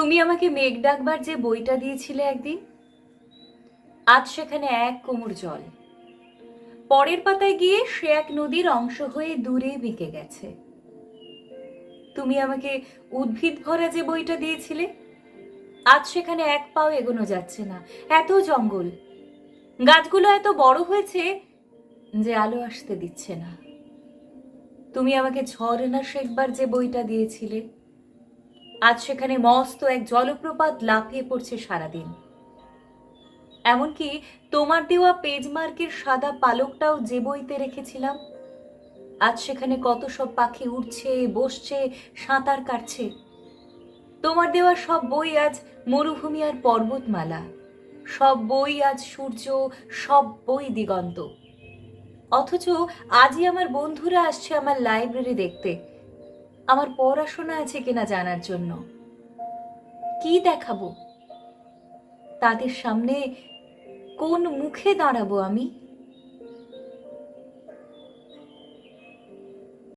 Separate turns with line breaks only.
তুমি আমাকে মেঘ ডাকবার যে বইটা দিয়েছিলে একদিন? আজ সেখানে এক কোমর জল। পরের পাতায় গিয়ে সে এক নদীর অংশ হয়ে দূরে বেঁকে গেছে। তুমি আমাকে উদ্ভিদ ভরা যে বইটা দিয়েছিলে? আজ সেখানে এক পাও এগোনো যাচ্ছে না। এত জঙ্গল। গাছগুলো এত বড় হয়েছে যে আলো আসতে দিচ্ছে না। তুমি আমাকে ঝর্ণা শেখবার যে বইটা দিয়েছিলে আজ সেখানে মস্ত এক জলপ্রপাত লাফিয়ে পড়ছে সারাদিন। এমনকি তোমার দেওয়া পেজমার্কের সাদা পালকটাও যে বইতে রেখেছিলাম। আজ সেখানে কত সব পাখি উঠছে বসছে, সাঁতার কাটছে। তোমার দেওয়া সব বই আজ মরুভূমি আর পর্বতমালা। সব বই আজ সূর্য, সব বই দিগন্ত। অথচ আজই আমার বন্ধুরা আসছে আমার লাইব্রেরি দেখতে। আমার পড়াশোনা আছে কিনা জানার জন্য। কি দেখাবো? তাদের সামনে কোন মুখে দাঁড়াবো আমি?